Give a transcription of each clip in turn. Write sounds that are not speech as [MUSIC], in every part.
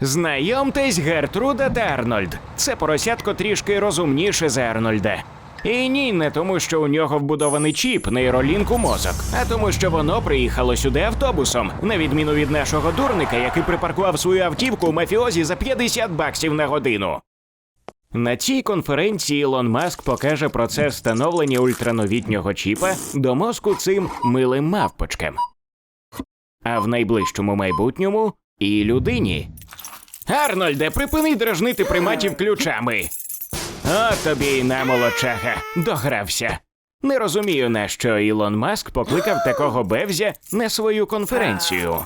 Знайомтесь, Гертруда та Арнольд. Це поросятко трішки розумніше за Арнольда. І ні, не тому, що у нього вбудований чіп, нейролінк у мозок, а тому, що воно приїхало сюди автобусом, на відміну від нашого дурника, який припаркував свою автівку у мафіозі за 50 баксів на годину. На цій конференції Ілон Маск покаже процес встановлення ультрановітнього чіпа до мозку цим милим мавпочкам. А в найближчому майбутньому і людині. Арнольде, припини дражнити приматів ключами. От тобі й на молодчага, догрався. Не розумію, на що Ілон Маск покликав такого бевзя на свою конференцію.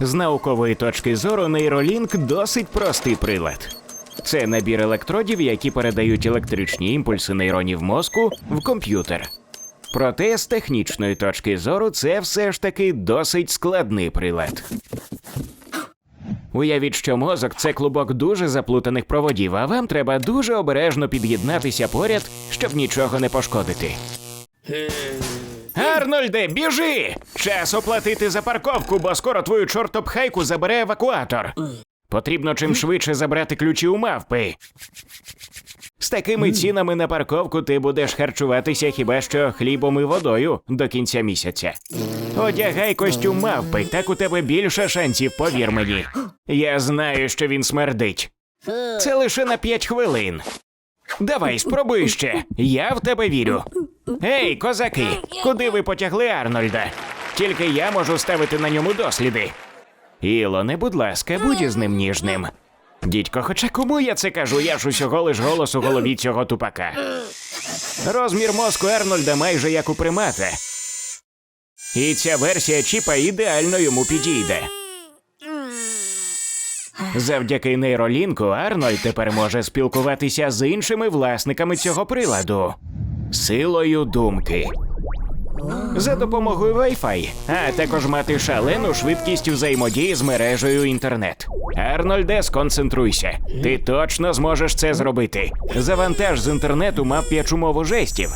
З наукової точки зору нейролінк досить простий прилад. Це набір електродів, які передають електричні імпульси нейронів мозку в комп'ютер. Проте з технічної точки зору це все ж таки досить складний прилад. Уявіть, що мозок це клубок дуже заплутаних проводів, а вам треба дуже обережно під'єднатися поряд, щоб нічого не пошкодити. Арнольде, біжи! Час оплатити за парковку, бо скоро твою чортопхайку забере евакуатор. Потрібно чим швидше забрати ключі у мавпи. З такими цінами на парковку ти будеш харчуватися хіба що хлібом і водою до кінця місяця. Одягай костюм мавпи, так у тебе більше шансів, повір мені. Я знаю, що він смердить. Це лише на п'ять хвилин. Давай, спробуй ще. Я в тебе вірю. Ей, козаки, куди ви потягли Арнольда? Тільки я можу ставити на ньому досліди. Ілоне, будь ласка, будь із ним ніжним. Дідько, хоча кому я це кажу, я ж усього лиш голос у голові цього тупака. Розмір мозку Арнольда майже як у примата. І ця версія чіпа ідеально йому підійде. Завдяки нейролінку Арнольд тепер може спілкуватися з іншими власниками цього приладу силою думки. За допомогою Wi-Fi, а також мати шалену швидкість взаємодії з мережею інтернет. Арнольде, сконцентруйся. Ти точно зможеш це зробити. Завантаж з інтернету мавп'ячу мову жестів.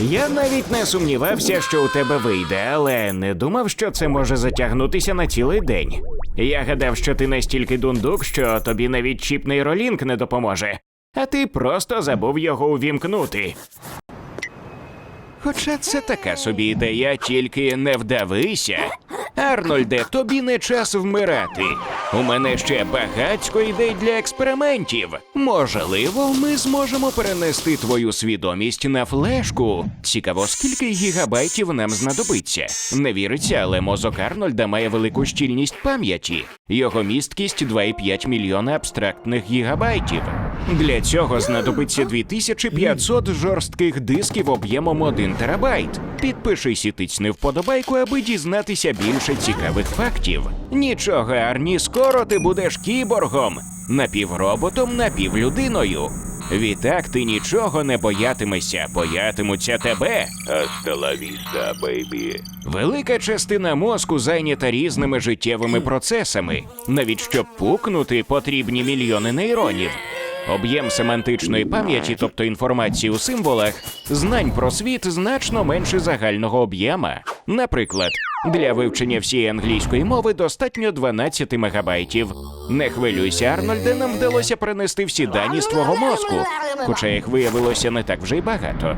Я навіть не сумнівався, що у тебе вийде, але не думав, що це може затягнутися на цілий день. Я гадав, що ти настільки дундук, що тобі навіть чіп нейролінк не допоможе, а ти просто забув його увімкнути. Хоча це така собі ідея, тільки не вдавися. Арнольде, тобі не час вмирати. У мене ще багатько ідей для експериментів. Можливо, ми зможемо перенести твою свідомість на флешку. Цікаво, скільки гігабайтів нам знадобиться. Не віриться, але мозок Арнольда має велику щільність пам'яті. Його місткість 2,5 мільйона абстрактних гігабайтів. Для цього знадобиться 2500 жорстких дисків об'ємом 1 терабайт. Підпишись і тицьни вподобайку, аби дізнатися більше цікавих фактів. Нічого, Арні, скоро ти будеш кіборгом, напівроботом, напівлюдиною. Відтак ти нічого не боятимешся, боятимуться тебе. La vista. Велика частина мозку зайнята різними життєвими процесами. Навіть щоб пукнути, потрібні мільйони нейронів. Об'єм семантичної пам'яті, тобто інформації у символах, знань про світ значно менше загального об'єма. Наприклад, для вивчення всієї англійської мови достатньо 12 мегабайтів. Не хвилюйся, Арнольде, нам вдалося принести всі дані з твого мозку, хоча їх виявилося не так вже й багато.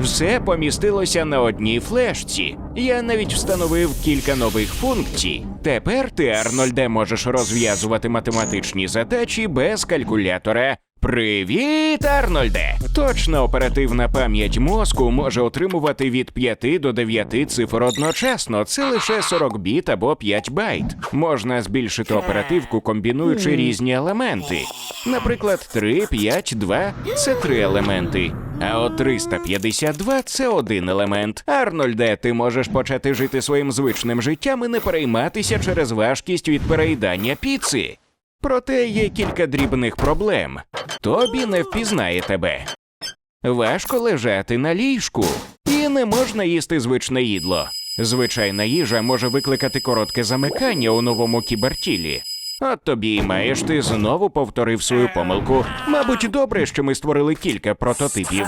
Все помістилося на одній флешці. Я навіть встановив кілька нових функцій. Тепер ти, Арнольде, можеш розв'язувати математичні задачі без калькулятора. Привіт, Арнольде! Точна оперативна пам'ять мозку може отримувати від 5 до 9 цифр одночасно. Це лише 40 біт або 5 байт. Можна збільшити оперативку, комбінуючи різні елементи. Наприклад, 3, 5, 2 – це три елементи. А от 352 – це один елемент. Арнольде, ти можеш почати жити своїм звичним життям і не перейматися через важкість від переїдання піци. Проте є кілька дрібних проблем. Тобі не впізнає тебе. Важко лежати на ліжку, і не можна їсти звичне їдло. Звичайна їжа може викликати коротке замикання у новому кібертілі. От тобі і маєш, ти знову повторив свою помилку. Мабуть, добре, що ми створили кілька прототипів.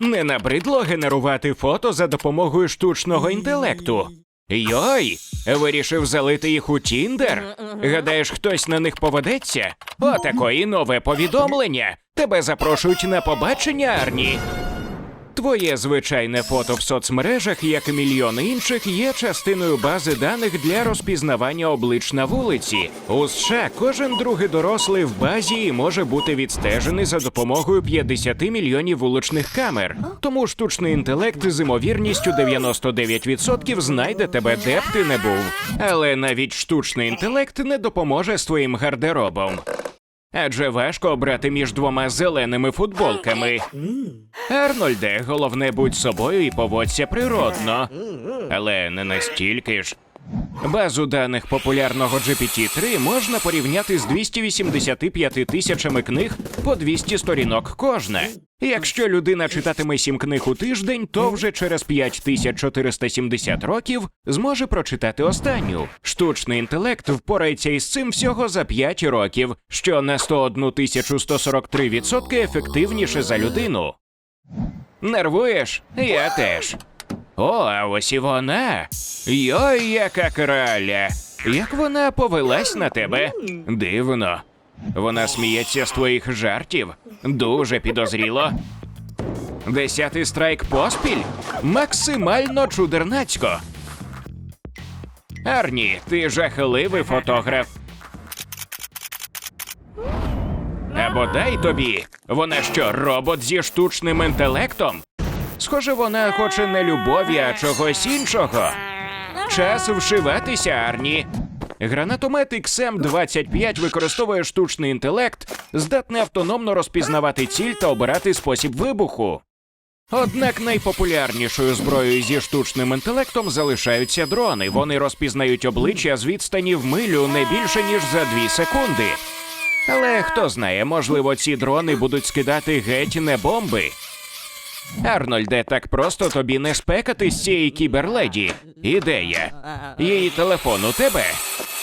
Не набридло генерувати фото за допомогою штучного інтелекту. Йой, вирішив залити їх у Тіндер? Гадаєш, хтось на них поведеться? Отакої нове повідомлення. Тебе запрошують на побачення, Арні. Твоє звичайне фото в соцмережах, як і мільйони інших, є частиною бази даних для розпізнавання облич на вулиці. У США кожен другий дорослий в базі може бути відстежений за допомогою 50 мільйонів вуличних камер. Тому штучний інтелект з імовірністю 99% знайде тебе, де б ти не був. Але навіть штучний інтелект не допоможе з твоїм гардеробом. Адже важко обрати між двома зеленими футболками. Арнольде, головне будь собою і поводься природно. Але не настільки ж. Базу даних популярного GPT-3 можна порівняти з 285 тисячами книг по 200 сторінок кожна. Якщо людина читатиме сім книг у тиждень, то вже через 5470 років зможе прочитати останню. Штучний інтелект впорається із цим всього за 5 років, що на 101 143 відсотки ефективніше за людину. Нервуєш? Я теж. О, а ось і вона. Йой, яка краля. Як вона повелась на тебе? Дивно. Вона сміється з твоїх жартів. Дуже підозріло. Десятий страйк поспіль? Максимально чудернацько. Арні, ти жахливий фотограф. А бодай тобі. Вона що, робот зі штучним інтелектом? Схоже, вона хоче не любові, а чогось іншого. Час вшиватися, Арні. Гранатомет XM-25 використовує штучний інтелект, здатний автономно розпізнавати ціль та обирати спосіб вибуху. Однак найпопулярнішою зброєю зі штучним інтелектом залишаються дрони. Вони розпізнають обличчя з відстані в милю не більше ніж за 2 секунди. Але хто знає, можливо, ці дрони будуть скидати геть не бомби. Арнольде, так просто тобі не спекати з цієї кіберледі. Ідея. Її телефон у тебе.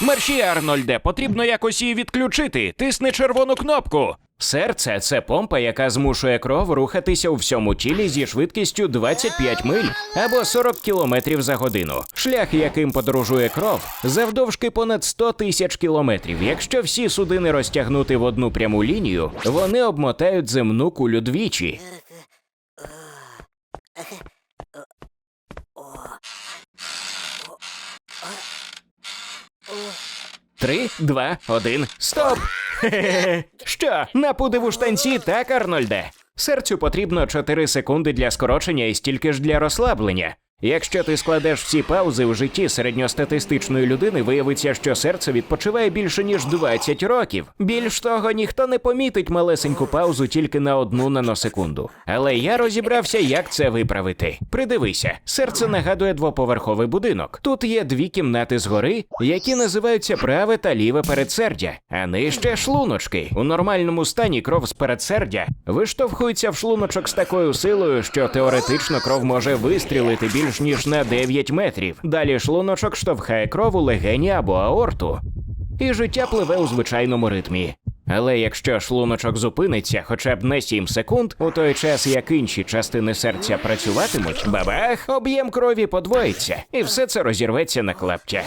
Мерші, Арнольде, потрібно якось її відключити. Тисни червону кнопку. Серце це помпа, яка змушує кров рухатися у всьому тілі зі швидкістю 25 миль або 40 кілометрів за годину. Шлях, яким подорожує кров, завдовжки понад 100 тисяч кілометрів. Якщо всі судини розтягнути в одну пряму лінію, вони обмотають земну кулю двічі. Три, два, один, стоп! [LAUGHS] Що, напудив у штанці, так, Арнольде? Серцю потрібно 4 секунди для скорочення і стільки ж для розслаблення. Якщо ти складеш всі паузи у житті середньостатистичної людини, виявиться, що серце відпочиває більше ніж 20 років. Більш того, ніхто не помітить малесеньку паузу тільки на одну наносекунду. Але я розібрався, як це виправити. Придивися, серце нагадує двоповерховий будинок. Тут є дві кімнати згори, які називаються праве та ліве передсердя, а нижче шлуночки. У нормальному стані кров з передсердя виштовхується в шлуночок з такою силою, що теоретично кров може вистрілити більш ніж на 9 метрів. Далі шлуночок штовхає кров у легені або аорту. І життя пливе у звичайному ритмі. Але якщо шлуночок зупиниться хоча б на 7 секунд, у той час як інші частини серця працюватимуть, бабах, об'єм крові подвоїться, і все це розірветься на клаптя.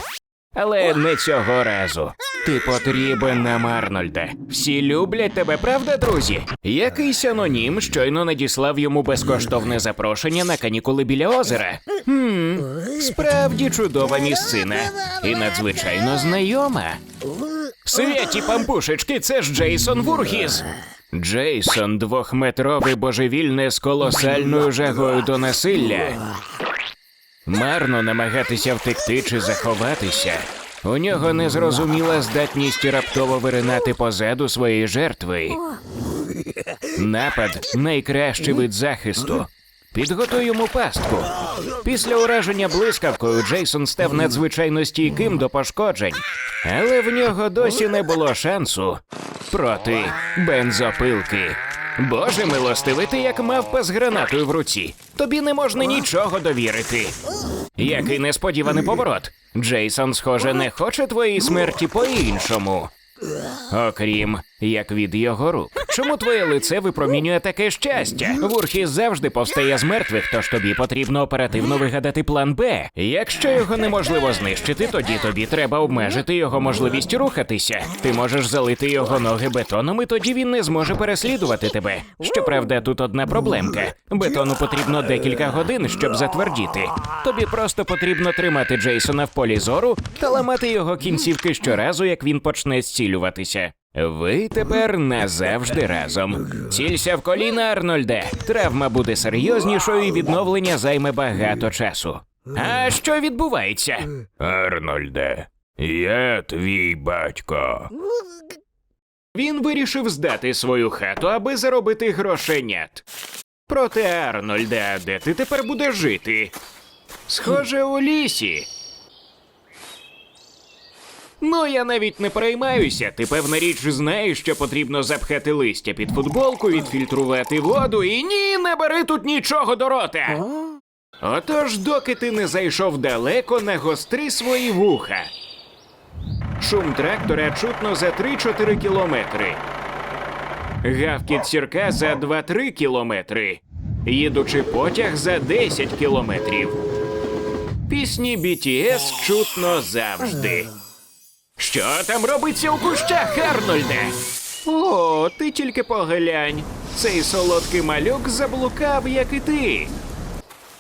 Але не цього разу. Ти потрібен нам, Арнольде. Всі люблять тебе, правда, друзі? Якийсь анонім щойно надіслав йому безкоштовне запрошення на канікули біля озера. Хм, справді чудова місцина і надзвичайно знайома. Святі пампушечки, це ж Джейсон Вургіз. Джейсон двохметровий божевільне з колосальною жагою до насилля. Марно намагатися втекти чи заховатися. У нього незрозуміла здатність раптово виринати позаду своєї жертви. Напад найкращий вид захисту. Підготуй йому пастку. Після ураження блискавкою Джейсон став надзвичайно стійким до пошкоджень, але в нього досі не було шансу проти бензопилки. Боже милостивий, ти як мавпа з гранатою в руці. Тобі не можна нічого довірити. Який несподіваний поворот. Джейсон, схоже, не хоче твоєї смерті по-іншому. Окрім як від його рук. Чому твоє лице випромінює таке щастя? Вурхіс завжди повстає з мертвих, тож тобі потрібно оперативно вигадати план Б. Якщо його неможливо знищити, тоді тобі треба обмежити його можливість рухатися. Ти можеш залити його ноги бетоном, і тоді він не зможе переслідувати тебе. Щоправда, тут одна проблемка: бетону потрібно декілька годин, щоб затвердіти. Тобі просто потрібно тримати Джейсона в полі зору та ламати його кінцівки щоразу, як він почне зцілюватися. Ви тепер назавжди разом. Цілься в коліна, Арнольде. Травма буде серйознішою і відновлення займе багато часу. А що відбувається? Арнольде, я твій батько. Він вирішив здати свою хату, аби заробити грошенят. Проте, Арнольде, де ти тепер будеш жити? Схоже, у лісі. Ну, я навіть не переймаюся. Ти певна річ знаєш, що потрібно запхати листя під футболку, відфільтрувати воду і ні, не бери тут нічого до рота. Отож, доки ти не зайшов далеко, нагостри свої вуха. Шум трактора чутно за 3-4 кілометри. Гавкіт сірка за 2-3 кілометри. Їдучи потяг за 10 кілометрів. Пісні BTS чутно завжди. Що там робиться у кущах, Арнольде? О, ти тільки поглянь. Цей солодкий малюк заблукав, як і ти.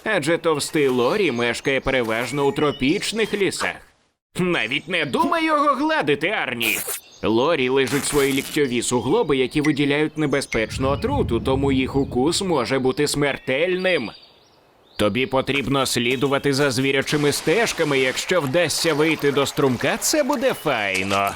Адже товстий Лорі мешкає переважно у тропічних лісах. Навіть не думай його гладити, Арні. Лорі лежать свої ліктьові суглоби, які виділяють небезпечну отруту, тому їх укус може бути смертельним. Тобі потрібно слідувати за звірячими стежками, якщо вдасться вийти до струмка, це буде файно.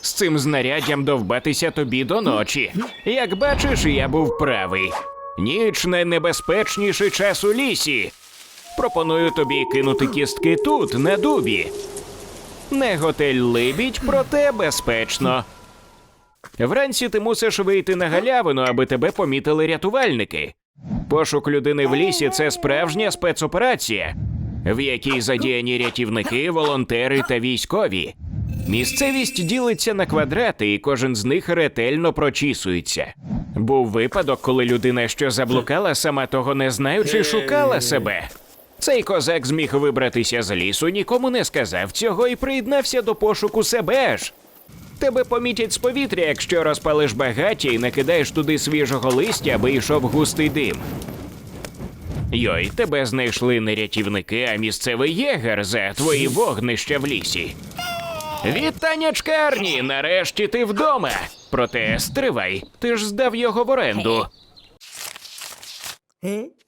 З цим знаряддям довбатися тобі до ночі. Як бачиш, я був правий. Ніч найнебезпечніший час у лісі. Пропоную тобі кинути кістки тут, на дубі. Не готель либідь, проте безпечно. Вранці ти мусиш вийти на галявину, аби тебе помітили рятувальники. Пошук людини в лісі це справжня спецоперація, в якій задіяні рятівники, волонтери та військові. Місцевість ділиться на квадрати, і кожен з них ретельно прочісується. Був випадок, коли людина, що заблукала, сама того не знаючи, шукала себе. Цей козак зміг вибратися з лісу, нікому не сказав цього і приєднався до пошуку себе ж. Тебе помітять з повітря, якщо розпалиш багаття і накидаєш туди свіжого листя, аби йшов густий дим. Йой, тебе знайшли не рятівники, а місцевий єгер за твої вогнища в лісі. Вітаннячка, Арні, нарешті ти вдома. Проте стривай, ти ж здав його в оренду.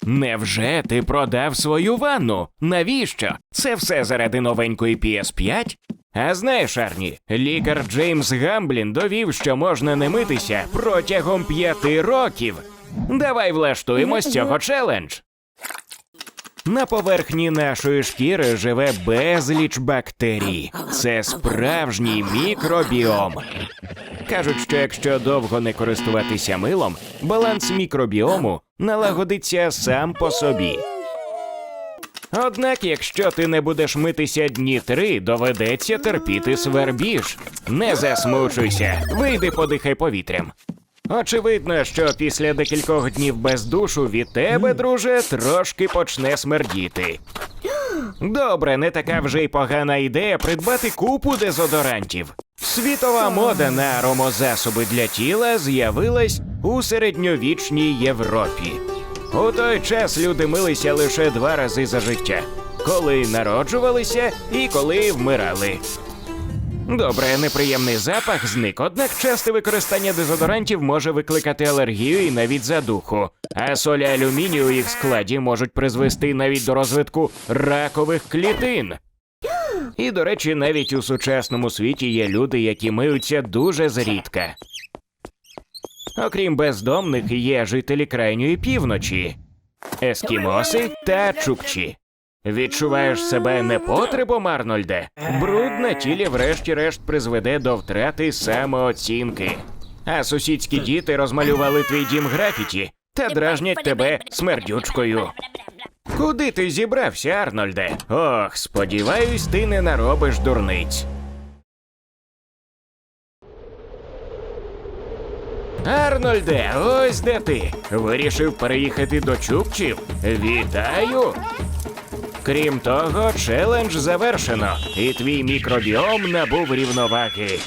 Невже ти продав свою ванну? Навіщо? Це все заради новенької PS5? А знаєш, Арні, лікар Джеймс Гамблін довів, що можна не митися протягом п'яти років. Давай влаштуємо з цього челендж. На поверхні нашої шкіри живе безліч бактерій. Це справжній мікробіом. Кажуть, що якщо довго не користуватися милом, баланс мікробіому налагодиться сам по собі. Однак, якщо ти не будеш митися дні три, доведеться терпіти свербіж. Не засмучуйся, вийди подихай повітрям. Очевидно, що після декількох днів без душу від тебе, друже, трошки почне смердіти. Добре, не така вже й погана ідея придбати купу дезодорантів. Світова мода на аромозасоби для тіла з'явилась у середньовічній Європі. У той час люди милися лише два рази за життя: коли народжувалися і коли вмирали. Добре, неприємний запах зник, однак часте використання дезодорантів може викликати алергію і навіть задуху. А солі алюмінію у їх складі можуть призвести навіть до розвитку ракових клітин. І, до речі, навіть у сучасному світі є люди, які миються дуже зрідка. Окрім бездомних, є жителі крайньої півночі, ескімоси та чукчі. Відчуваєш себе непотребом, Арнольде? Бруд на тілі врешті-решт призведе до втрати самооцінки. А сусідські діти розмалювали твій дім графіті та дражнять тебе смердючкою. Куди ти зібрався, Арнольде? Ох, сподіваюсь, ти не наробиш дурниць. Арнольде, ось де ти. Вирішив переїхати до Чукчів. Вітаю! Крім того, челендж завершено, і твій мікробіом набув рівноваги.